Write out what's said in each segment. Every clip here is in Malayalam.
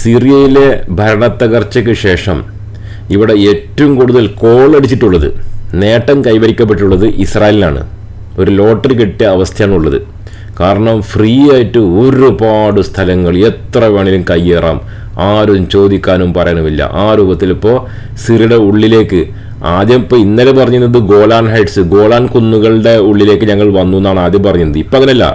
സിറിയയിലെ ഭരണത്തകർച്ചയ്ക്ക് ശേഷം ഇവിടെ ഏറ്റവും കൂടുതൽ കോൾ അടിച്ചിട്ടുള്ളത് നേട്ടം കൈവരിക്കപ്പെട്ടുള്ളത് ഇസ്രായേലിനാണ്. ഒരു ലോട്ടറി കിട്ടിയ അവസ്ഥയാണുള്ളത്. കാരണം ഫ്രീ ആയിട്ട് ഒരുപാട് സ്ഥലങ്ങൾ എത്ര വേണേലും കയ്യേറാം. ആരും ചോദിക്കാനും പറയാനുമില്ല. ആ രൂപത്തിൽ ഇപ്പോൾ സിറിയുടെ ഉള്ളിലേക്ക് ആദ്യം ഇപ്പോൾ ഇന്നലെ പറഞ്ഞിരുന്നത് ഗോലാൻ ഹൈറ്റ്സ് ഗോലാൻ കുന്നുകളുടെ ഉള്ളിലേക്ക് ഞങ്ങൾ വന്നു എന്നാണ് ആദ്യം പറഞ്ഞത് ഇപ്പം അങ്ങനെയല്ല.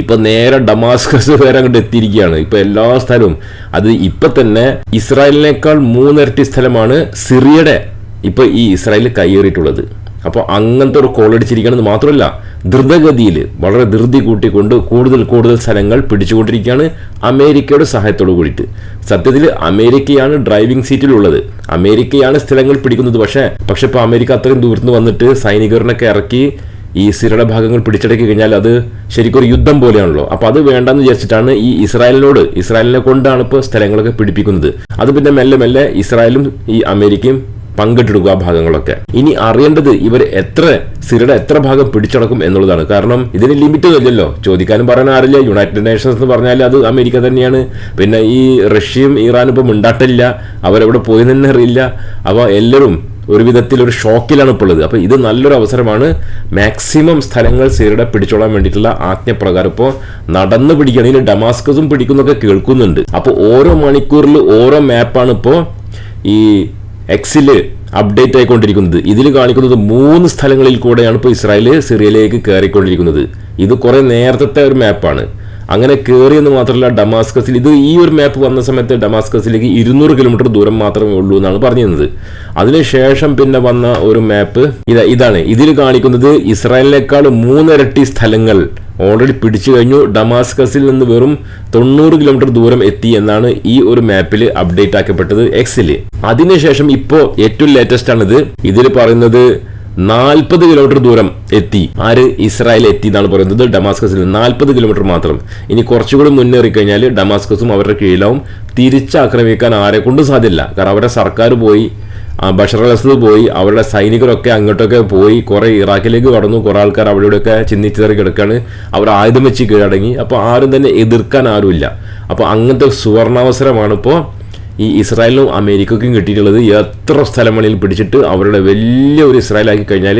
ഇപ്പൊ നേരെ ഡമാസ്കസ് വരെ അങ്ങോട്ട് എത്തിയിരിക്കുകയാണ്. ഇപ്പൊ എല്ലാ സ്ഥലവും. അത് ഇപ്പൊ തന്നെ ഇസ്രായേലിനേക്കാൾ മൂന്നിരട്ടി സ്ഥലമാണ് സിറിയയുടെ ഇപ്പൊ ഈ ഇസ്രായേൽ കയ്യേറിയിട്ടുള്ളത്. അപ്പോൾ അങ്ങനത്തെ ഒരു കോൾ അടിച്ചിരിക്കുകയാണെന്ന് മാത്രമല്ല ദ്രുതഗതിയിൽ വളരെ ധൃതി കൂട്ടിക്കൊണ്ട് കൂടുതൽ കൂടുതൽ സ്ഥലങ്ങൾ പിടിച്ചുകൊണ്ടിരിക്കുകയാണ് അമേരിക്കയുടെ സഹായത്തോടു കൂടിയിട്ട്. സത്യത്തിൽ അമേരിക്കയാണ് ഡ്രൈവിംഗ് സീറ്റിലുള്ളത്. അമേരിക്കയാണ് സ്ഥലങ്ങൾ പിടിക്കുന്നത് പക്ഷേ പക്ഷെ ഇപ്പോൾ അമേരിക്ക അത്രയും ദൂരത്ത് വന്നിട്ട് സൈനികരനൊക്കെ ഇറക്കി ഈ സിറിയുടെ ഭാഗങ്ങൾ പിടിച്ചടക്കി കഴിഞ്ഞാൽ അത് ശരിക്കും ഒരു യുദ്ധം പോലെയാണല്ലോ. അപ്പോൾ അത് വേണ്ടെന്ന് വിചാരിച്ചിട്ടാണ് ഈ ഇസ്രായേലിനോട് ഇസ്രായേലിനെ കൊണ്ടാണ് ഇപ്പോൾ സ്ഥലങ്ങളൊക്കെ പിടിപ്പിക്കുന്നത്. അത് പിന്നെ മെല്ലെ മെല്ലെ ഇസ്രായേലും ഈ അമേരിക്കയും പങ്കിട്ടെടുക്കുക ആ ഭാഗങ്ങളൊക്കെ. ഇനി അറിയേണ്ടത് ഇവർ എത്ര സിറിയുടെ എത്ര ഭാഗം പിടിച്ചടക്കും എന്നുള്ളതാണ്. കാരണം ഇതിന് ലിമിറ്റ് ഇല്ലല്ലോ ചോദിക്കാനും പറയാൻ അറിയില്ല യുണൈറ്റഡ് നേഷൻസ് എന്ന് പറഞ്ഞാൽ അത് അമേരിക്ക തന്നെയാണ്. പിന്നെ ഈ റഷ്യയും ഇറാനും ഇപ്പം ഉണ്ടാട്ടില്ല അവരെവിടെ പോയി തന്നെ അറിയില്ല. അപ്പോൾ എല്ലാവരും ഒരു വിധത്തിൽ ഒരു ഷോക്കിലാണ് ഇപ്പോൾ ഉള്ളത്. അപ്പോൾ ഇത് നല്ലൊരു അവസരമാണ് മാക്സിമം സ്ഥലങ്ങൾ സിറിയുടെ പിടിച്ചോളാൻ വേണ്ടിയിട്ടുള്ള ആജ്ഞപ്രകാരം ഇപ്പോൾ നടന്ന് പിടിക്കണമെങ്കിൽ ഡമാസ്കസും പിടിക്കുന്നൊക്കെ കേൾക്കുന്നുണ്ട്. അപ്പോൾ ഓരോ മണിക്കൂറിൽ ഓരോ മാപ്പാണ് ഇപ്പോൾ ഈ എക്സിൽ അപ്ഡേറ്റ് ആയിക്കൊണ്ടിരിക്കുന്നത്. ഇതിൽ കാണിക്കുന്നത് മൂന്ന് സ്ഥലങ്ങളിൽ കൂടെയാണ് ഇപ്പോൾ ഇസ്രായേൽ സിറിയയിലേക്ക് കയറിക്കൊണ്ടിരിക്കുന്നത്. ഇത് കുറേ നേരത്തെ ഒരു മാപ്പാണ്. അങ്ങനെ കയറിയെന്ന് മാത്രമല്ല ഡമാസ്കസിൽ ഇത് ഈ ഒരു മാപ്പ് വന്ന സമയത്ത് ഡമാസ്കസിലേക്ക് ഇരുന്നൂറ് കിലോമീറ്റർ ദൂരം മാത്രമേ ഉള്ളൂ എന്നാണ് പറഞ്ഞിരുന്നത്. അതിനുശേഷം പിന്നെ വന്ന ഒരു മാപ്പ് ഇതാ ഇതാണ്. ഇതിൽ കാണിക്കുന്നത് ഇസ്രായേലിനേക്കാൾ മൂന്നിരട്ടി സ്ഥലങ്ങൾ ഓൾറെഡി പിടിച്ചു കഴിഞ്ഞു. ഡമാസ്കസിൽ നിന്ന് വെറും തൊണ്ണൂറ് കിലോമീറ്റർ ദൂരം എത്തി എന്നാണ് ഈ ഒരു മാപ്പിൽ അപ്ഡേറ്റ് ആക്കപ്പെട്ടത് എക്സിൽ അതിനുശേഷം ഇപ്പോൾ ഏറ്റവും ലേറ്റസ്റ്റ് ആണിത്. ഇതിൽ പറയുന്നത് നാൽപ്പത് കിലോമീറ്റർ ദൂരം എത്തി. ആര് ഇസ്രായേൽ എത്തി എന്നാണ് പറയുന്നത്? ഡമാസ്കസിൽ നാൽപ്പത് കിലോമീറ്റർ മാത്രം. ഇനി കുറച്ചുകൂടി മുന്നേറി കഴിഞ്ഞാൽ ഡമാസ്കസും അവരുടെ കീഴിലാവും. തിരിച്ചാക്രമിക്കാൻ ആരെ കൊണ്ടും സാധ്യമില്ല കാരണം അവരുടെ സർക്കാർ പോയി ബഷർ അൽ പോയി അവരുടെ സൈനികരൊക്കെ അങ്ങോട്ടൊക്കെ പോയി കുറേ ഇറാഖിലേക്ക് കടന്നു. കുറെ ആൾക്കാർ അവിടെയൊക്കെ ചിന്നിച്ചേറി കിടക്കാണ്. അവർ ആയുധം വെച്ച് കീഴടങ്ങി. അപ്പോൾ ആരും തന്നെ എതിർക്കാൻ ആരുമില്ല. അപ്പോൾ അങ്ങനത്തെ സുവർണാവസരമാണ് ഇപ്പോൾ ഈ ഇസ്രായേലിനും അമേരിക്കയ്ക്കും കിട്ടിയിട്ടുള്ളത് എത്ര സ്ഥലങ്ങളിൽ പിടിച്ചിട്ട് അവരുടെ വലിയ ഒരു ഇസ്രായേലാക്കി കഴിഞ്ഞാൽ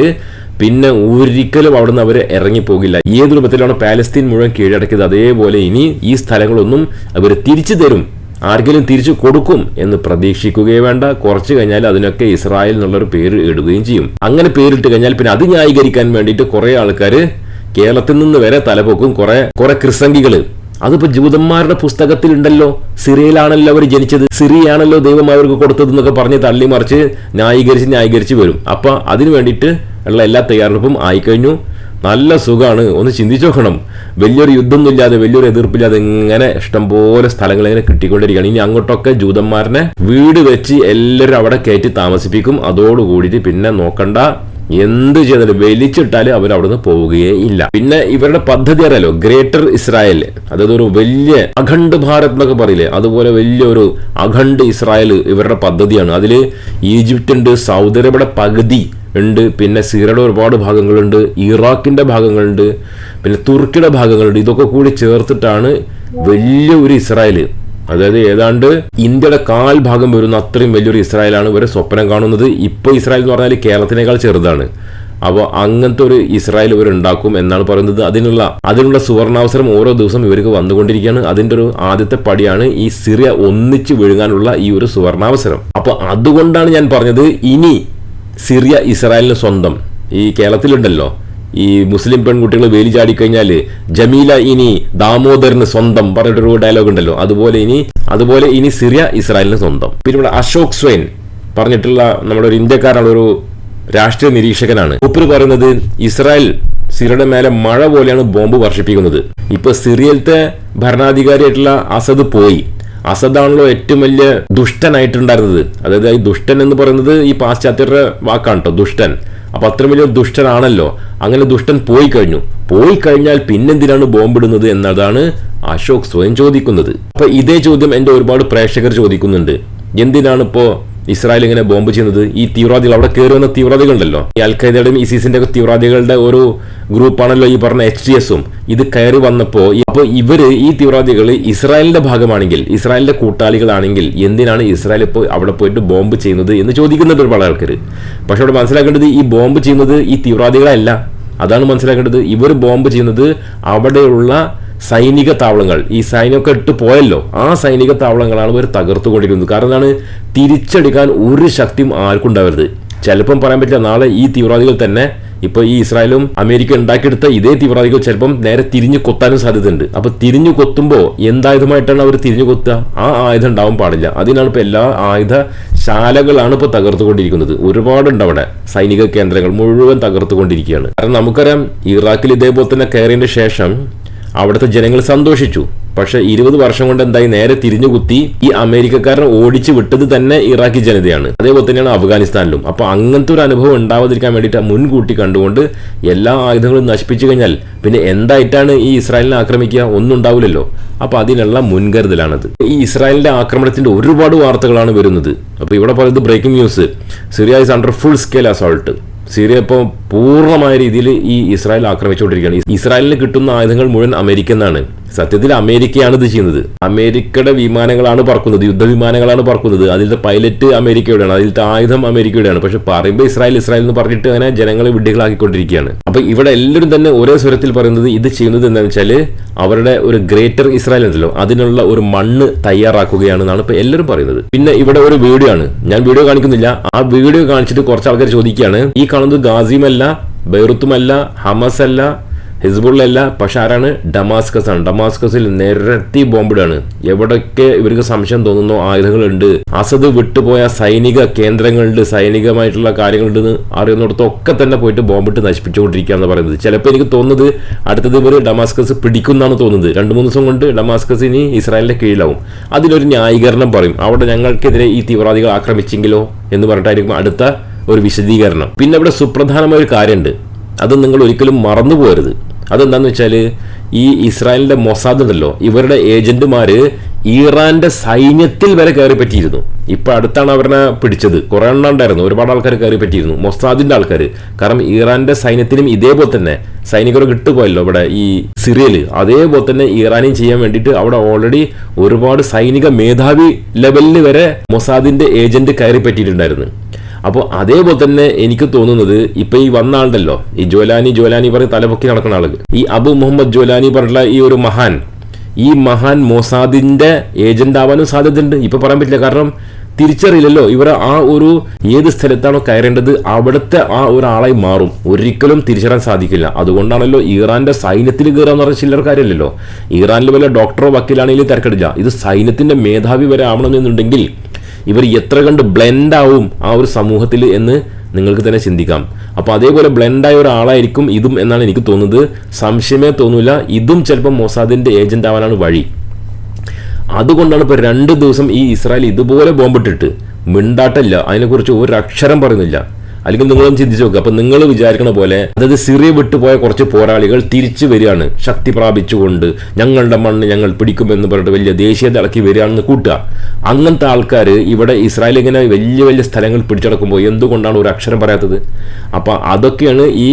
പിന്നെ ഒരിക്കലും അവിടുന്ന് അവർ ഇറങ്ങിപ്പോകില്ല. ഏത് രൂപത്തിലാണ് പാലസ്തീൻ മുഴുവൻ കീഴടക്കിയത്? അതേപോലെ ഇനി ഈ സ്ഥലങ്ങളൊന്നും അവർ തിരിച്ചു തരും. ആർക്കെങ്കിലും തിരിച്ചു കൊടുക്കും എന്ന് പ്രതീക്ഷിക്കുകയേ വേണ്ട. കുറച്ച് കഴിഞ്ഞാൽ അതിനൊക്കെ ഇസ്രായേൽ എന്നുള്ളൊരു പേര് ഇടുകയും ചെയ്യും. അങ്ങനെ പേരിട്ട് കഴിഞ്ഞാൽ പിന്നെ അത് ന്യായീകരിക്കാൻ വേണ്ടിയിട്ട് കുറേ ആൾക്കാർ കേരളത്തിൽ നിന്ന് വരെ തലപൊക്കും. കുറേ കുറെ ക്രിസംഗികൾ അതിപ്പോ ജൂതന്മാരുടെ പുസ്തകത്തിലുണ്ടല്ലോ സിറിയയിലാണല്ലോ അവർ ജനിച്ചത്. സിറിയയാണല്ലോ ദൈവം അവർക്ക് കൊടുത്തത് എന്നൊക്കെ പറഞ്ഞ് തള്ളി മറിച്ച് ന്യായീകരിച്ച് ന്യായീകരിച്ച് വരും. അപ്പൊ അതിനു വേണ്ടിയിട്ട് ഉള്ള എല്ലാ തയ്യാറെടുപ്പും ആയിക്കഴിഞ്ഞു. നല്ല സുഖമാണ് ഒന്ന് ചിന്തിച്ചു നോക്കണം. വലിയൊരു യുദ്ധമൊന്നുമില്ലാതെ വലിയൊരു എതിർപ്പില്ലാതെ ഇങ്ങനെ ഇഷ്ടംപോലെ സ്ഥലങ്ങൾ ഇങ്ങനെ കിട്ടിക്കൊണ്ടിരിക്കുകയാണ്. ഇനി അങ്ങോട്ടൊക്കെ ജൂതന്മാരനെ വീട് വെച്ച് എല്ലാവരും അവിടെ കയറ്റി താമസിപ്പിക്കും. അതോടുകൂടിയിട്ട് പിന്നെ നോക്കണ്ട. എന്ത് ചെയ്താലും വലിച്ചിട്ടാലും അവർ അവിടുന്ന് പോവുകയേ ഇല്ല. പിന്നെ ഇവരുടെ പദ്ധതി അറിയാലോ? Greater Israel. അതായത് ഒരു വലിയ അഖണ്ഡ് ഭാരത് എന്നൊക്കെ പറയില്ലേ? അതുപോലെ വലിയൊരു അഖണ്ഡ് ഇസ്രായേൽ ഇവരുടെ പദ്ധതിയാണ്. അതിൽ ഈജിപ്റ്റ് ഉണ്ട് സൗദി അറേബ്യയുടെ പകുതി ഉണ്ട്. പിന്നെ സിറയുടെ ഒരുപാട് ഭാഗങ്ങളുണ്ട്. ഇറാഖിന്റെ ഭാഗങ്ങളുണ്ട്. പിന്നെ തുർക്കിയുടെ ഭാഗങ്ങളുണ്ട്. ഇതൊക്കെ കൂടി ചേർത്തിട്ടാണ് വലിയ ഒരു ഇസ്രായേൽ. അതായത് ഏതാണ്ട് ഇന്ത്യയുടെ കാൽ ഭാഗം വരുന്ന അത്രയും വലിയൊരു ഇസ്രായേലാണ് ഇവരെ സ്വപ്നം കാണുന്നത്. ഇപ്പോൾ ഇസ്രായേൽ എന്ന് പറഞ്ഞാൽ കേരളത്തിനേക്കാൾ ചെറുതാണ്. അപ്പോൾ അങ്ങനത്തെ ഒരു ഇസ്രായേൽ ഇവർ ഉണ്ടാക്കും എന്നാണ് പറയുന്നത്. അതിനുള്ള അതിനുള്ള സുവർണാവസരം ഓരോ ദിവസം ഇവർക്ക് വന്നുകൊണ്ടിരിക്കുകയാണ്. അതിന്റെ ഒരു ആദ്യത്തെ പടിയാണ് ഈ സിറിയ ഒന്നിച്ച് വിഴുങ്ങാനുള്ള ഈ ഒരു സുവർണാവസരം. അപ്പോൾ അതുകൊണ്ടാണ് ഞാൻ പറഞ്ഞത് ഇനി സിറിയ ഇസ്രായേലിന് സ്വന്തം. ഈ കേരളത്തിലുണ്ടല്ലോ. ഈ മുസ്ലിം പെൺകുട്ടികൾ വേലി ചാടിക്കഴിഞ്ഞാൽ ജമീല ഇനി ദാമോദറിന് സ്വന്തം പറഞ്ഞിട്ടൊരു ഡയലോഗ് ഉണ്ടല്ലോ. അതുപോലെ ഇനി അതുപോലെ ഇനി സിറിയ ഇസ്രായേലിന് സ്വന്തം. പിന്നെ ഇവിടെ അശോക് സ്വൈൻ പറഞ്ഞിട്ടുള്ള നമ്മുടെ ഒരു ഇന്ത്യക്കാരാണ് ഒരു രാഷ്ട്രീയ നിരീക്ഷകനാണ്. ഉപ്പര് പറയുന്നത് ഇസ്രായേൽ സിറിയയുടെ മേലെ മഴ പോലെയാണ് ബോംബ് വർഷിപ്പിക്കുന്നത്. ഇപ്പൊ സിറിയയിലത്തെ ഭരണാധികാരിയായിട്ടുള്ള അസദ് പോയി. അസദാണല്ലോ ഏറ്റവും വലിയ ദുഷ്ടനായിട്ടുണ്ടായിരുന്നത്. അതായത് ഈ ദുഷ്ടൻ എന്ന് പറയുന്നത് ഈ പാശ്ചാത്യരുടെ വാക്കാണ് കേട്ടോ ദുഷ്ടൻ. അപ്പൊ അത്ര വലിയ ദുഷ്ടനാണല്ലോ. അങ്ങനെ ദുഷ്ടൻ പോയി കഴിഞ്ഞു പോയി കഴിഞ്ഞാൽ പിന്നെന്തിനാണ് ബോംബിടുന്നത് എന്നതാണ് അശോക് സ്വയം ചോദിക്കുന്നത്. അപ്പോൾ ഇതേ ചോദ്യം എന്റെ ഒരുപാട് പ്രേക്ഷകർ ചോദിക്കുന്നുണ്ട്. എന്തിനാണ് ഇപ്പോ ഇസ്രായേൽ ഇങ്ങനെ ബോംബ് ചെയ്യുന്നത് ഈ തീവ്രവാദികൾ അവിടെ കയറി വന്ന തീവ്രവാദികളുണ്ടല്ലോ. ഈ അൽഖൈദയുടെയും ഇസിസിന്റെ തീവ്രവാദികളുടെ ഒരു ഗ്രൂപ്പാണല്ലോ ഈ പറഞ്ഞ എച്ച് ഡി എസും. ഇത് കയറി വന്നപ്പോൾ അപ്പോൾ ഇവർ ഈ തീവ്രവാദികൾ ഇസ്രായേലിന്റെ ഭാഗമാണെങ്കിൽ ഇസ്രായേലിന്റെ കൂട്ടാളികളാണെങ്കിൽ എന്തിനാണ് ഇസ്രായേൽ ഇപ്പോൾ അവിടെ പോയിട്ട് ബോംബ് ചെയ്യുന്നത് എന്ന് ചോദിക്കുന്നുണ്ട് ഒരുപാട് ആൾക്കാർ പക്ഷെ അവിടെ മനസ്സിലാക്കേണ്ടത് ഈ ബോംബ് ചെയ്യുന്നത് ഈ തീവ്രവാദികളല്ല. അതാണ് മനസ്സിലാക്കേണ്ടത്. ഇവർ ബോംബ് ചെയ്യുന്നത് അവിടെയുള്ള സൈനിക താവളങ്ങൾ. ഈ സൈന്യമൊക്കെ ഇട്ട് പോയല്ലോ. ആ സൈനിക താവളങ്ങളാണ് ഇവർ തകർത്തുകൊണ്ടിരിക്കുന്നത്. കാരണം എന്താണ്? തിരിച്ചടിക്കാൻ ഒരു ശക്തിയും ആർക്കും ഉണ്ടാവരുത്. ചിലപ്പം പറയാൻ പറ്റില്ല നാളെ ഈ തീവ്രവാദികൾ തന്നെ ഇപ്പൊ ഈ ഇസ്രായേലും അമേരിക്ക ഉണ്ടാക്കിയെടുത്ത ഇതേ തീവ്രവാദികൾ ചിലപ്പം നേരെ തിരിഞ്ഞു കൊത്താനും സാധ്യതയുണ്ട്. അപ്പൊ തിരിഞ്ഞു കൊത്തുമ്പോൾ എന്തായുധമായിട്ടാണ് അവർ തിരിഞ്ഞു കൊത്തുക? ആ ആയുധം ഉണ്ടാവാൻ പാടില്ല. അതിനാണ് ഇപ്പൊ എല്ലാ ആയുധ ശാലകളാണ് ഇപ്പോൾ തകർത്തുകൊണ്ടിരിക്കുന്നത്. ഒരുപാടുണ്ട് അവിടെ സൈനിക കേന്ദ്രങ്ങൾ മുഴുവൻ തകർത്തുകൊണ്ടിരിക്കുകയാണ്. കാരണം നമുക്കറിയാം ഇറാഖിൽ ഇതേപോലെ തന്നെ കയറിയതിന് ശേഷം അവിടുത്തെ ജനങ്ങൾ സന്തോഷിച്ചു. പക്ഷെ ഇരുപത് വർഷം കൊണ്ട് എന്തായി നേരെ തിരിഞ്ഞുകുത്തി ഈ അമേരിക്കക്കാരൻ ഓടിച്ചു വിട്ടത് തന്നെ ഇറാഖി ജനതയാണ്. അതേപോലെ തന്നെയാണ് അഫ്ഗാനിസ്ഥാനിലും. അപ്പൊ അങ്ങനത്തെ ഒരു അനുഭവം ഉണ്ടാവാതിരിക്കാൻ വേണ്ടിയിട്ട് മുൻകൂട്ടി കണ്ടുകൊണ്ട് എല്ലാ ആയുധങ്ങളും നശിപ്പിച്ചു കഴിഞ്ഞാൽ പിന്നെ എന്തായിട്ടാണ് ഈ ഇസ്രായേലിനെ ആക്രമിക്കുക? ഒന്നും ഉണ്ടാവില്ലല്ലോ. അപ്പൊ അതിനുള്ള മുൻകരുതലാണത്. ഈ ഇസ്രായേലിന്റെ ആക്രമണത്തിന്റെ ഒരുപാട് വാർത്തകളാണ് വരുന്നത്. അപ്പൊ ഇവിടെ പറയുന്നത് breaking news Syria is under full scale assault Syria ഇപ്പോൾ പൂർണമായ രീതിയിൽ ഈ ഇസ്രായേൽ ആക്രമിച്ചുകൊണ്ടിരിക്കുകയാണ്. ഇസ്രായേലിന് കിട്ടുന്ന ആയുധങ്ങൾ മുഴുവൻ അമേരിക്ക എന്നാണ് സത്യത്തിൽ അമേരിക്കയാണ് ഇത് ചെയ്യുന്നത്. അമേരിക്കയുടെ വിമാനങ്ങളാണ് പറക്കുന്നത് യുദ്ധവിമാനങ്ങളാണ് പറക്കുന്നത്. അതിലത്തെ പൈലറ്റ് അമേരിക്കയുടെയാണ് അതിലത്തെ ആയുധം അമേരിക്കയുടെയാണ്. പക്ഷെ പറയുമ്പോൾ ഇസ്രായേൽ ഇസ്രായേൽ എന്ന് പറഞ്ഞിട്ട് അങ്ങനെ ജനങ്ങളെ വിഡ്ഢികളാക്കിക്കൊണ്ടിരിക്കുകയാണ്. അപ്പൊ ഇവിടെ എല്ലാവരും തന്നെ ഒരേ സ്വരത്തിൽ പറയുന്നത് ഇത് ചെയ്യുന്നത് എന്താണെന്ന് വെച്ചാൽ അവരുടെ ഒരു ഗ്രേറ്റർ ഇസ്രായേൽ ഉണ്ടല്ലോ അതിനുള്ള ഒരു മണ്ണ് തയ്യാറാക്കുകയാണെന്നാണ് ഇപ്പൊ എല്ലാവരും പറയുന്നത്. പിന്നെ ഇവിടെ ഒരു വീഡിയോ ആണ്. ഞാൻ വീഡിയോ കാണിക്കുന്നില്ല. ആ വീഡിയോ കാണിച്ചിട്ട് കുറച്ച് ആൾക്കാർ ചോദിക്കുകയാണ്. ഈ കാണുന്നത് ഗാസിമല്ല ബൈറുത്തുമല്ല ഹമസ് അല്ല ഹിസ്ബുള്ളല്ല പക്ഷെ ആരാണ്? ഡമാസ്കസ് ആണ്. ഡമാസ്കസിൽ നിരത്തി ബോംബിടാണ്. എവിടൊക്കെ ഇവർക്ക് സംശയം തോന്നുന്നു ആയുധങ്ങളുണ്ട്. അസദ് വിട്ടുപോയ സൈനിക കേന്ദ്രങ്ങളുണ്ട് സൈനികമായിട്ടുള്ള കാര്യങ്ങളുണ്ട് അറിയുന്നിടത്തൊക്കെ തന്നെ പോയിട്ട് ബോംബിട്ട് നശിപ്പിച്ചുകൊണ്ടിരിക്കുക എന്ന് പറയുന്നത്. ചിലപ്പോൾ എനിക്ക് തോന്നുന്നത് അടുത്തത് ഇവർ ഡമാസ്കസ് പിടിക്കുന്നാണ് തോന്നുന്നത്. രണ്ട് മൂന്ന് ദിവസം കൊണ്ട് ഡമാസ്കസ് ഇനി ഇസ്രായേലിന്റെ കീഴിലാവും. അതിലൊരു ന്യായീകരണം പറയും. അവിടെ ഞങ്ങൾക്കെതിരെ ഈ തീവ്രവാദികൾ ആക്രമിച്ചെങ്കിലോ എന്ന് പറഞ്ഞിട്ടായിരിക്കും അടുത്ത ഒരു വിശദീകരണം. പിന്നെ ഇവിടെ സുപ്രധാനമായ ഒരു കാര്യമുണ്ട്. അത് നിങ്ങൾ ഒരിക്കലും മറന്നു പോകരുത്. അതെന്താണെന്ന് വെച്ചാൽ ഈ ഇസ്രായേലിന്റെ മൊസാദ് ഉണ്ടല്ലോ ഇവരുടെ ഏജന്റുമാര് ഇറാന്റെ സൈന്യത്തിൽ വരെ കയറി പറ്റിയിരുന്നു. ഇപ്പം അടുത്താണ് അവരെ പിടിച്ചത്. കുറേ എണ്ണം ഉണ്ടായിരുന്നു ഒരുപാട് ആൾക്കാർ കയറി പറ്റിയിരുന്നു മൊസാദിന്റെ ആൾക്കാർ കാരണം ഇറാന്റെ സൈന്യത്തിനും ഇതേപോലെ തന്നെ സൈനികർ കിട്ടുപോയല്ലോ ഇവിടെ ഈ സിറിയൽ അതേപോലെ തന്നെ ഇറാനെയും ചെയ്യാൻ വേണ്ടിയിട്ട് അവിടെ ഓൾറെഡി ഒരുപാട് സൈനിക മേധാവി ലെവലിൽ വരെ മൊസാദിന്റെ ഏജന്റ് കയറി പറ്റിയിട്ടുണ്ടായിരുന്നു. അപ്പോൾ അതേപോലെ തന്നെ എനിക്ക് തോന്നുന്നത് ഇപ്പൊ ഈ വന്ന ആളുണ്ടല്ലോ ഈ ജോലാനി ജോലാനി പറഞ്ഞ് തലപൊക്കി നടക്കുന്ന ആൾ. ഈ അബു മുഹമ്മദ് ജോലാനി പറഞ്ഞിട്ടുള്ള ഈ ഒരു മഹാൻ ഈ മഹാൻ മൊസാദിന്റെ ഏജന്റ് ആവാനും സാധ്യതയുണ്ട്. ഇപ്പൊ പറയാൻ പറ്റില്ല കാരണം തിരിച്ചറിയില്ലല്ലോ ഇവർ ആ ഒരു ഏത് സ്ഥലത്താണോ കയറേണ്ടത് അവിടുത്തെ ആ ഒരാളായി മാറും. ഒരിക്കലും തിരിച്ചറിയാൻ സാധിക്കില്ല. അതുകൊണ്ടാണല്ലോ ഇറാന്റെ സൈന്യത്തിൽ കയറുക എന്ന് പറഞ്ഞ ചില്ലർ കാര്യമല്ലല്ലോ. ഇറാനിൽ വല്ല ഡോക്ടറോ വക്കീലാണെങ്കിലും തിരക്കെടില്ല. ഇത് സൈന്യത്തിന്റെ മേധാവി വരെ ആവണമെന്നുണ്ടെങ്കിൽ ഇവർ എത്ര കണ്ട് ബ്ലെൻഡ് ആവും ആ ഒരു സമൂഹത്തിൽ എന്ന് നിങ്ങൾക്ക് തന്നെ ചിന്തിക്കാം. അപ്പോൾ അതേപോലെ ബ്ലെൻഡായ ഒരാളായിരിക്കും ഇതും എന്നാണ് എനിക്ക് തോന്നുന്നത്. സംശയമേ തോന്നില്ല ഇതും ചിലപ്പോൾ മൊസാദിന്റെ ഏജന്റ് ആവാനാണ് വഴി. അതുകൊണ്ടാണ് ഇപ്പോൾ രണ്ട് ദിവസം ഈ ഇസ്രായേൽ ഇതുപോലെ ബോംബിട്ടിട്ട് മിണ്ടാട്ടല്ല. അതിനെക്കുറിച്ച് ഒരു അക്ഷരം പറയുന്നില്ല. അല്ലെങ്കിൽ നിങ്ങളും ചിന്തിച്ചു നോക്കുക അപ്പൊ നിങ്ങൾ വിചാരിക്കണ പോലെ അതായത് സിറിയ വിട്ടുപോയ കുറച്ച് പോരാളികൾ തിരിച്ചു വരികയാണ്. ശക്തി പ്രാപിച്ചുകൊണ്ട് ഞങ്ങളുടെ മണ്ണ് ഞങ്ങൾ പിടിക്കുമെന്ന് പറഞ്ഞിട്ട് വലിയ ദേശീയത ഇളക്കി വരികയാണെന്ന് കൂട്ടുക. അങ്ങനത്തെ ആൾക്കാർ ഇവിടെ ഇസ്രായേൽ ഇങ്ങനെ വലിയ വലിയ സ്ഥലങ്ങൾ പിടിച്ചടക്കുമ്പോൾ എന്തുകൊണ്ടാണ് ഒരു അക്ഷരം പറയാത്തത്? അപ്പൊ അതൊക്കെയാണ് ഈ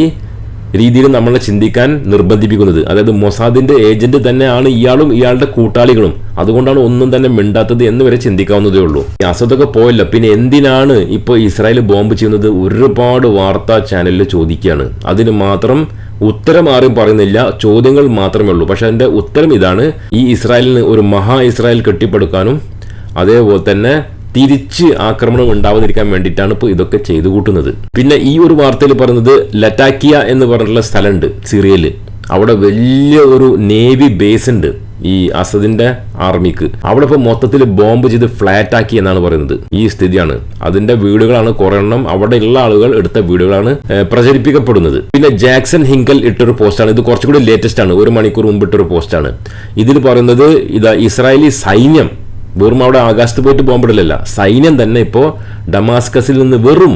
രീതിയിൽ നമ്മളെ ചിന്തിക്കാൻ നിർബന്ധിപ്പിക്കുന്നത്. അതായത് മൊസാദിന്റെ ഏജന്റ് തന്നെയാണ് ഇയാളും ഇയാളുടെ കൂട്ടാളികളും. അതുകൊണ്ടാണ് ഒന്നും തന്നെ മിണ്ടാത്തത് എന്ന് വരെ ചിന്തിക്കാവുന്നതേ ഉള്ളൂ. അസദൊക്കെ പോയല്ലോ. പിന്നെ എന്തിനാണ് ഇപ്പോൾ ഇസ്രായേൽ ബോംബ് ചെയ്യുന്നത്? ഒരുപാട് വാർത്താ ചാനലിൽ ചോദിക്കുകയാണ്. അതിന് മാത്രം ഉത്തരം ആരും പറയുന്നില്ല. ചോദ്യങ്ങൾ മാത്രമേ ഉള്ളൂ. പക്ഷെ അതിന്റെ ഉത്തരം ഇതാണ്. ഈ ഇസ്രായേലിന് ഒരു മഹാ ഇസ്രായേൽ കെട്ടിപ്പടുക്കാനും അതേപോലെ തന്നെ തിരിച്ച് ആക്രമണം ഉണ്ടാവാതിരിക്കാൻ വേണ്ടിയിട്ടാണ് ഇപ്പോൾ ഇതൊക്കെ ചെയ്തു കൂട്ടുന്നത്. പിന്നെ ഈ ഒരു വാർത്തയിൽ പറയുന്നത് ലറ്റാക്കിയ എന്ന് പറഞ്ഞിട്ടുള്ള സ്ഥലമുണ്ട് സിറിയയിൽ അവിടെ വലിയ ഒരു നേവി ബേസ് ഉണ്ട് ഈ അസദിന്റെ ആർമിക്ക്. അവിടെ ഇപ്പോൾ മൊത്തത്തിൽ ബോംബ് ചെയ്ത് ഫ്ലാറ്റ് ആക്കി എന്നാണ് പറയുന്നത്. ഈ സ്ഥിതിയാണ്. അതിന്റെ വീടുകളാണ് കുറെ എണ്ണം അവിടെ ഉള്ള ആളുകൾ എടുത്ത വീടുകളാണ് പ്രചരിപ്പിക്കപ്പെടുന്നത്. പിന്നെ ജാക്സൺ ഹിങ്കൽ ഇട്ടൊരു പോസ്റ്റാണ് ഇത് കുറച്ചുകൂടി ലേറ്റസ്റ്റ് ആണ്. ഒരു മണിക്കൂർ മുമ്പ് ഇട്ടൊരു പോസ്റ്റാണ് ഇതിൽ പറയുന്നത് ഇതാ ഇസ്രായേലി സൈന്യം വെറും അവിടെ ആകാശത്ത് പോയിട്ട് ബോംബിടലല്ല സൈന്യം തന്നെ ഇപ്പോൾ ഡമാസ്കസിൽ നിന്ന് വെറും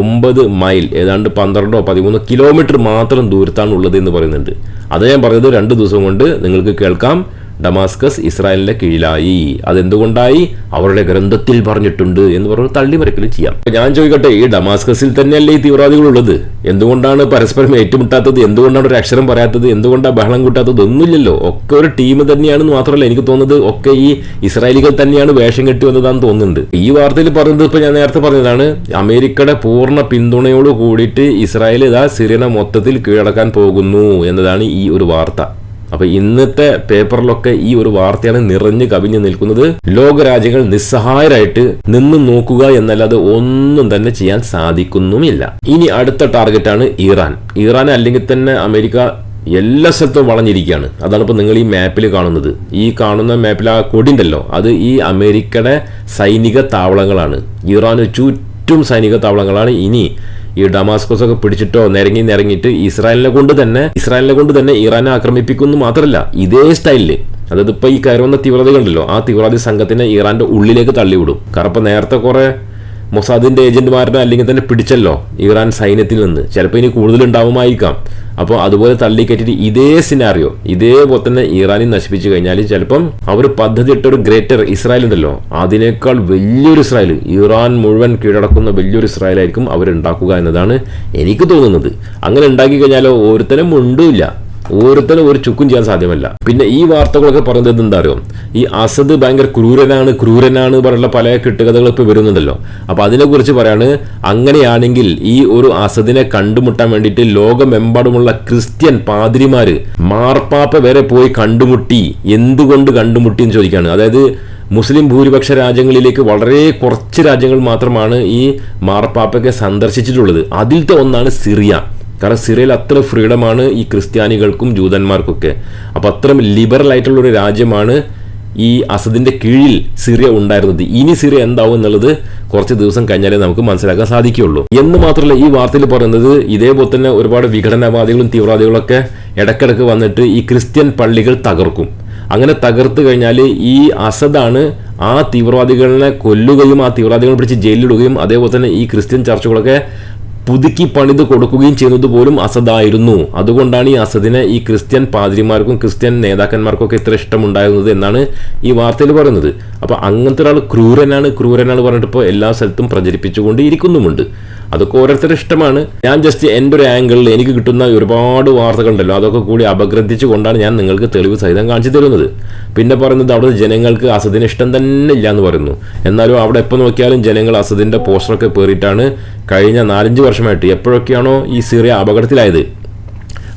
ഒമ്പത് മൈൽ ഏതാണ്ട് പന്ത്രണ്ടോ പതിമൂന്നോ കിലോമീറ്റർ മാത്രം ദൂരത്താണ് ഉള്ളത് എന്ന് പറയുന്നുണ്ട്. അത് ഞാൻ പറഞ്ഞത് രണ്ട് ദിവസം കൊണ്ട് നിങ്ങൾക്ക് കേൾക്കാം. ഡമാസ്കസ് ഇസ്രായേലിന്റെ കീഴിലായി. അതെന്തുകൊണ്ടായി? അവരുടെ ഗ്രന്ഥത്തിൽ പറഞ്ഞിട്ടുണ്ട് എന്ന് പറഞ്ഞ് തള്ളി മറിക്കലും ചെയ്യാം. ഞാൻ ചോദിക്കട്ടെ ഈ ഡമാസ്കസിൽ തന്നെയല്ലേ ഈ തീവ്രവാദികൾ ഉള്ളത് എന്തുകൊണ്ടാണ് പരസ്പരം ഏറ്റുമുട്ടാത്തത്? എന്തുകൊണ്ടാണ് ഒരു അക്ഷരം പറയാത്തത്? എന്തുകൊണ്ടാണ് ബഹളം കൂട്ടാത്തത്? ഒന്നുമില്ലല്ലോ. ഒക്കെ ഒരു ടീം തന്നെയാണെന്ന് മാത്രമല്ല എനിക്ക് തോന്നുന്നത്. ഒക്കെ ഈ ഇസ്രായേലികൾ തന്നെയാണ് വേഷം കെട്ടി വന്നതാണെന്ന് തോന്നുന്നുണ്ട്. ഈ വാർത്തയിൽ പറയുന്നത് ഇപ്പൊ ഞാൻ നേരത്തെ പറഞ്ഞതാണ്. അമേരിക്കയുടെ പൂർണ പിന്തുണയോട് കൂടിയിട്ട് ഇസ്രായേൽ ഇതാ സിറിയനെ മൊത്തത്തിൽ കീഴടക്കാൻ പോകുന്നു എന്നതാണ് ഈ ഒരു വാർത്ത. അപ്പൊ ഇന്നത്തെ പേപ്പറിലൊക്കെ ഈ ഒരു വാർത്തയാണ് നിറഞ്ഞു കവിഞ്ഞു നിൽക്കുന്നത്. ലോകരാജ്യങ്ങൾ നിസ്സഹായരായിട്ട് നിന്ന് നോക്കുക എന്നല്ലാതെ ഒന്നും തന്നെ ചെയ്യാൻ സാധിക്കുന്നുമില്ല. ഇനി അടുത്ത ടാർഗറ്റാണ് ഇറാൻ. ഇറാൻ അല്ലെങ്കിൽ തന്നെ അമേരിക്ക എല്ലാ സ്ഥലത്തും വളഞ്ഞിരിക്കുകയാണ്. അതാണ് ഇപ്പോൾ നിങ്ങൾ ഈ മാപ്പിൽ കാണുന്നത്. ഈ കാണുന്ന മാപ്പിൽ ആ കൊടിണ്ടല്ലോ. അത് ഈ അമേരിക്കയുടെ സൈനിക താവളങ്ങളാണ്. ഇറാന് ചുറ്റും സൈനിക താവളങ്ങളാണ്. ഇനി ഈ ഡമാസ്കോസ് ഒക്കെ പിടിച്ചിട്ടോ നിരങ്ങി നിരങ്ങിയിട്ട് ഇസ്രായേലിനെ കൊണ്ട് തന്നെ ഇസ്രായേലിനെ കൊണ്ട് തന്നെ ഇറാനെ ആക്രമിപ്പിക്കുന്നു മാത്രമല്ല ഇതേ സ്റ്റൈലിൽ അതായത് ഇപ്പൊ ഈ കയറുന്ന തീവ്രതകളുണ്ടല്ലോ ആ തീവ്രവാദി സംഘത്തിനെ ഇറാന്റെ ഉള്ളിലേക്ക് തള്ളിവിടും. കാരണം നേരത്തെ കുറെ മൊസാദിന്റെ ഏജന്റുമാരുടെ അല്ലെങ്കിൽ തന്നെ പിടിച്ചല്ലോ ഇറാൻ സൈന്യത്തിൽ നിന്ന്. ചിലപ്പോൾ ഇനി കൂടുതലുണ്ടാവുമായിരിക്കാം. അപ്പോൾ അതുപോലെ തള്ളിക്കറ്റിട്ട് ഇതേ സിനാറിയോ ഇതേപോലെ തന്നെ ഇറാനെ നശിപ്പിച്ചു കഴിഞ്ഞാൽ ചിലപ്പം അവർ പദ്ധതി ഒരു ഗ്രേറ്റർ ഇസ്രായേൽ ഉണ്ടല്ലോ. അതിനേക്കാൾ വലിയൊരു ഇസ്രായേൽ ഇറാൻ മുഴുവൻ കീഴടക്കുന്ന വലിയൊരു ഇസ്രായേലായിരിക്കും അവരുണ്ടാക്കുക എന്നതാണ് എനിക്ക് തോന്നുന്നത്. അങ്ങനെ ഉണ്ടാക്കി കഴിഞ്ഞാലോ ഓരോരുത്തരും ഉണ്ടുമില്ല ഓരോരുത്തരും ഒരു ചുക്കും ചെയ്യാൻ സാധ്യമല്ല. പിന്നെ ഈ വാർത്തകളൊക്കെ പറഞ്ഞത് എന്താ അറിയോ ഈ അസദ് ഭയങ്കര ക്രൂരനാണ് ക്രൂരനാണ് പറഞ്ഞുള്ള പല കെട്ടുകഥകൾ ഇപ്പൊ വരുന്നുണ്ടല്ലോ. അപ്പൊ അതിനെക്കുറിച്ച് പറയാണ് അങ്ങനെയാണെങ്കിൽ ഈ ഒരു അസദിനെ കണ്ടുമുട്ടാൻ വേണ്ടിയിട്ട് ലോകമെമ്പാടുമുള്ള ക്രിസ്ത്യൻ പാതിരിമാര് മാർപ്പാപ്പ വരെ പോയി കണ്ടുമുട്ടി എന്തുകൊണ്ട് കണ്ടുമുട്ടി എന്ന് ചോദിക്കാണ്. അതായത് മുസ്ലിം ഭൂരിപക്ഷ രാജ്യങ്ങളിലേക്ക് വളരെ കുറച്ച് രാജ്യങ്ങൾ മാത്രമാണ് ഈ മാർപ്പാപ്പയ്ക്ക് സന്ദർശിച്ചിട്ടുള്ളത്. അതിലത്തെ ഒന്നാണ് സിറിയ. കാരണം സിറിയയിൽ അത്ര ഫ്രീഡമാണ് ഈ ക്രിസ്ത്യാനികൾക്കും ജൂതന്മാർക്കൊക്കെ. അപ്പോൾ അത്രയും ലിബറൽ ആയിട്ടുള്ള ഒരു രാജ്യമാണ് ഈ അസദിന്റെ കീഴിൽ സിറിയ ഉണ്ടായിരുന്നത്. ഇനി സിറിയ എന്താവും എന്നുള്ളത് കുറച്ച് ദിവസം കഴിഞ്ഞാലേ നമുക്ക് മനസ്സിലാക്കാൻ സാധിക്കുകയുള്ളൂ. എന്ന് മാത്രമല്ല ഈ വാർത്തയിൽ പറയുന്നത് ഇതേപോലെ തന്നെ ഒരുപാട് വിഘടനവാദികളും തീവ്രവാദികളൊക്കെ ഇടക്കിടക്ക് വന്നിട്ട് ഈ ക്രിസ്ത്യൻ പള്ളികൾ തകർക്കും. അങ്ങനെ തകർത്ത് കഴിഞ്ഞാൽ ഈ അസദാണ് ആ തീവ്രവാദികളെ കൊല്ലുകയും ആ തീവ്രവാദികളെ പിടിച്ച് ജയിലിടുകയും അതേപോലെ തന്നെ ഈ ക്രിസ്ത്യൻ ചർച്ചുകളൊക്കെ പുതുക്കി പണിത് കൊടുക്കുകയും ചെയ്യുന്നത് പോലും അസദായിരുന്നു. അതുകൊണ്ടാണ് ഈ അസദിനെ ഈ ക്രിസ്ത്യൻ പാതിരിമാർക്കും ക്രിസ്ത്യൻ നേതാക്കന്മാർക്കൊക്കെ ഇത്ര ഇഷ്ടമുണ്ടായിരുന്നത് എന്നാണ് ഈ വാർത്തയിൽ പറയുന്നത്. അപ്പോൾ അങ്ങനത്തെ ഒരാൾ ക്രൂരനാണ് ക്രൂരനാണ് പറഞ്ഞിട്ട് ഇപ്പോൾ എല്ലാ സ്ഥലത്തും പ്രചരിപ്പിച്ചുകൊണ്ട് ഇരിക്കുന്നുമുണ്ട് അതൊക്കെ ഓരോരുത്തരുടെ ഇഷ്ടമാണ്. ഞാൻ ജസ്റ്റ് എന്റെ ഒരു ആംഗിളിൽ എനിക്ക് കിട്ടുന്ന ഒരുപാട് വാർത്തകളുണ്ടല്ലോ. അതൊക്കെ കൂടി അപഗ്രഥിച്ചു കൊണ്ടാണ് ഞാൻ നിങ്ങൾക്ക് തെളിവ് സഹിതം കാണിച്ചു തരുന്നത്. പിന്നെ പറയുന്നത് അവിടെ ജനങ്ങൾക്ക് അസദിന് ഇഷ്ടം തന്നെ ഇല്ല എന്ന് പറയുന്നു. എന്നാലും അവിടെ എപ്പോൾ നോക്കിയാലും ജനങ്ങൾ അസദിന്റെ പോസ്റ്ററൊക്കെ പേറിയിട്ടാണ് കഴിഞ്ഞ നാലഞ്ച് വർഷമായിട്ട് എപ്പോഴൊക്കെയാണോ ഈ സിറിയ അപകടത്തിലായത്.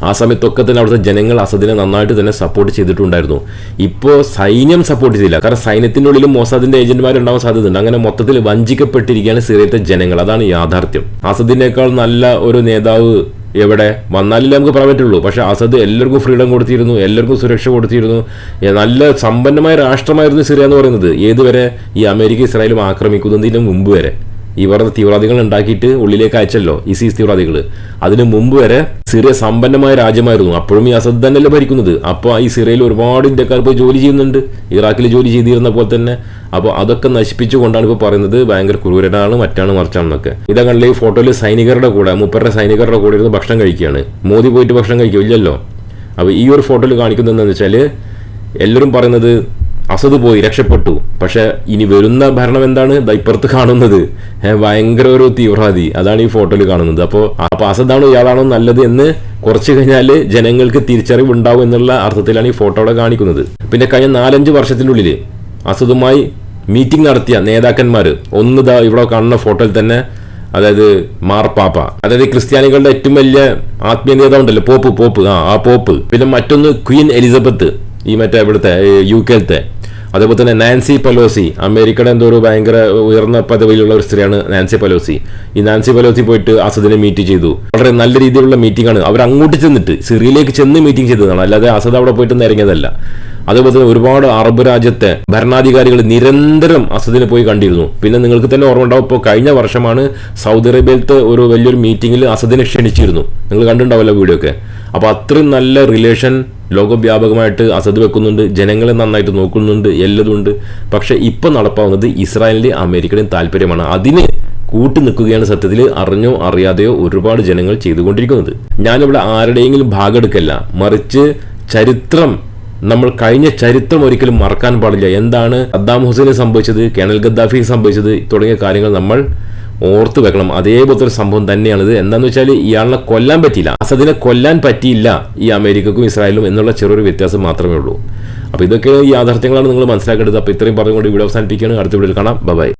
ആ സമയത്തൊക്കെ തന്നെ അവിടുത്തെ ജനങ്ങൾ അസദിനെ നന്നായിട്ട് തന്നെ സപ്പോർട്ട് ചെയ്തിട്ടുണ്ടായിരുന്നു. ഇപ്പോൾ സൈന്യം സപ്പോർട്ട് ചെയ്തില്ല. കാരണം സൈന്യത്തിന്റെ ഉള്ളിലും മൊസാദിന്റെ ഏജന്റുമാരുണ്ടാവാൻ സാധ്യതയുണ്ട്. അങ്ങനെ മൊത്തത്തിൽ വഞ്ചിക്കപ്പെട്ടിരിക്കുകയാണ് സിറിയത്തെ ജനങ്ങൾ. അതാണ് യാഥാർത്ഥ്യം. അസദിനേക്കാൾ നല്ല ഒരു നേതാവ് എവിടെ? വന്നാലല്ലേ നമുക്ക് പറയാൻ പറ്റുള്ളൂ. പക്ഷേ അസദ് എല്ലാവർക്കും ഫ്രീഡം കൊടുത്തിരുന്നു എല്ലാവർക്കും സുരക്ഷ കൊടുത്തിരുന്നു. നല്ല സമ്പന്നമായ രാഷ്ട്രമായിരുന്നു സിറിയ എന്ന് പറയുന്നത്. ഏതുവരെ? ഈ അമേരിക്ക ഇസ്രായേലും ആക്രമിക്കുന്നതിന് മുമ്പ് വരെ. പറഞ്ഞ തീവ്രവാദികൾ ഉണ്ടാക്കിയിട്ട് ഉള്ളിലേക്ക് അയച്ചല്ലോ ഇസീസ് തീവ്രവാദികൾ അതിനു മുമ്പ് വരെ സിറിയ സമ്പന്നമായ രാജ്യമായിരുന്നു. അപ്പോഴും ഈ അസദ് തന്നെയല്ലേ ഭരിക്കുന്നത്? അപ്പോൾ ഈ സിറിയയിൽ ഒരുപാട് ഇന്ത്യക്കാർ പോയി ജോലി ചെയ്യുന്നുണ്ട്. ഇറാഖിൽ ജോലി ചെയ്തിരുന്ന പോലെ തന്നെ. അപ്പോൾ അതൊക്കെ നശിപ്പിച്ചുകൊണ്ടാണ് ഇപ്പോൾ പറയുന്നത് ഭയങ്കര ക്രൂരനാണ് മറ്റാണ് മറിച്ചാണെന്നൊക്കെ. ഇതാ കണ്ടില്ല ഈ ഫോട്ടോയിൽ സൈനികരുടെ കൂടെ മുപ്പരുടെ സൈനികരുടെ കൂടെ ഇരുന്ന് ഭക്ഷണം കഴിക്കുകയാണ്. മോദി പോയിട്ട് ഭക്ഷണം കഴിക്കില്ലല്ലോ അപ്പോൾ ഈ ഒരു ഫോട്ടോയിൽ കാണിക്കുന്നത് എന്താണെന്ന് വെച്ചാൽ എല്ലാവരും പറയുന്നത് അസദ് പോയി രക്ഷപ്പെട്ടു. പക്ഷെ ഇനി വരുന്ന ഭരണം എന്താണ്? ഇപ്പുറത്ത് കാണുന്നത്. ഭയങ്കര ഒരു തീവ്രവാദി. അതാണ് ഈ ഫോട്ടോയിൽ കാണുന്നത്. അപ്പോൾ അപ്പോൾ അസദാണോ ഇയാളാണോ നല്ലത് എന്ന് കുറച്ച് കഴിഞ്ഞാൽ ജനങ്ങൾക്ക് തിരിച്ചറിവ് ഉണ്ടാവും എന്നുള്ള അർത്ഥത്തിലാണ് ഈ ഫോട്ടോയുടെ കാണിക്കുന്നത്. പിന്നെ കഴിഞ്ഞ നാലഞ്ച് വർഷത്തിനുള്ളിൽ അസദുമായി മീറ്റിംഗ് നടത്തിയ നേതാക്കന്മാർ ഒന്ന് ദാ ഇവിടെ കാണുന്ന ഫോട്ടോയിൽ തന്നെ അതായത് മാർപ്പാപ്പ അതായത് ക്രിസ്ത്യാനികളുടെ ഏറ്റവും വലിയ ആത്മീയ നേതാവുണ്ടല്ലോ പോപ്പ് പോപ്പ്. ആ ആ പോപ്പ്. പിന്നെ മറ്റൊന്ന് ക്വീൻ എലിസബത്ത്. ഈ മറ്റേ ഇവിടുത്തെ യു കെയിലത്തെ. അതേപോലെ തന്നെ നാൻസി പലോസി അമേരിക്കയുടെ എന്തോ ഒരു ഭയങ്കര ഉയർന്ന പദവിയിലുള്ള ഒരു സ്ത്രീയാണ് നാൻസി പലോസി. ഈ നാൻസി പലോസി പോയിട്ട് അസദിനെ മീറ്റ് ചെയ്തു. വളരെ നല്ല രീതിയിലുള്ള മീറ്റിംഗ് ആണ്. അവർ അങ്ങോട്ട് ചെന്നിട്ട് സിറിയയിലേക്ക് ചെന്ന് മീറ്റിംഗ് ചെയ്തതാണ്. അല്ലാതെ അസദ് അവിടെ പോയിട്ട് ഇറങ്ങിയതല്ല. അതേപോലെ തന്നെ ഒരുപാട് അറബ് രാജ്യത്തെ ഭരണാധികാരികൾ നിരന്തരം അസദിനെ പോയി കണ്ടിരുന്നു. പിന്നെ നിങ്ങൾക്ക് തന്നെ ഓർമ്മ ഉണ്ടാവും ഇപ്പോൾ കഴിഞ്ഞ വർഷമാണ് സൗദി അറേബ്യയിലത്തെ ഒരു വലിയൊരു മീറ്റിംഗിൽ അസദിനെ ക്ഷണിച്ചിരുന്നു. നിങ്ങൾ കണ്ടിട്ടുണ്ടാവല്ലോ വീഡിയോ ഒക്കെ അപ്പോൾ അത്രയും നല്ല റിലേഷൻ ലോകവ്യാപകമായിട്ട് അസദ് വെക്കുന്നുണ്ട് ജനങ്ങളെ നന്നായിട്ട് നോക്കുന്നുണ്ട് എല്ലതും ഉണ്ട് പക്ഷേ ഇപ്പോൾ നടപ്പാവുന്നത് ഇസ്രായേലിന്റെയും അമേരിക്കയുടെയും താല്പര്യമാണ്. അതിന് കൂട്ടി നിൽക്കുകയാണ് സത്യത്തിൽ അറിഞ്ഞോ അറിയാതെയോ ഒരുപാട് ജനങ്ങൾ ചെയ്തുകൊണ്ടിരിക്കുന്നത്. ഞാനിവിടെ ആരുടെയെങ്കിലും ഭാഗമെടുക്കല്ല. മറിച്ച് ചരിത്രം നമ്മൾ കഴിഞ്ഞ ചരിത്രം ഒരിക്കലും മറക്കാൻ പാടില്ല. എന്താണ് സദ്ദാം ഹുസൈന് സംഭവിച്ചത് കേണൽ ഗദ്ദാഫിക്ക് സംഭവിച്ചത് തുടങ്ങിയ കാര്യങ്ങൾ നമ്മൾ ഓർത്തു വെക്കണം. അതേപോലത്തെ ഒരു സംഭവം തന്നെയാണിത്. എന്താണെന്ന് വെച്ചാൽ ഇയാളെ കൊല്ലാൻ പറ്റിയില്ല. അസദിനെ കൊല്ലാൻ പറ്റിയില്ല ഈ അമേരിക്കക്കും ഇസ്രായേലും എന്നുള്ള ചെറിയൊരു വ്യത്യാസം മാത്രമേ ഉള്ളൂ. അപ്പോൾ ഇതൊക്കെ ഈ യാഥാർത്ഥ്യങ്ങളാണ് നിങ്ങൾ മനസ്സിലാക്കേണ്ടത്. അപ്പോൾ ഇത്രയും പറഞ്ഞുകൊണ്ട് ഇവിടെ അവസാനിപ്പിക്കുകയാണ്. അടുത്ത വീഡിയോയിൽ കാണാം. ബൈ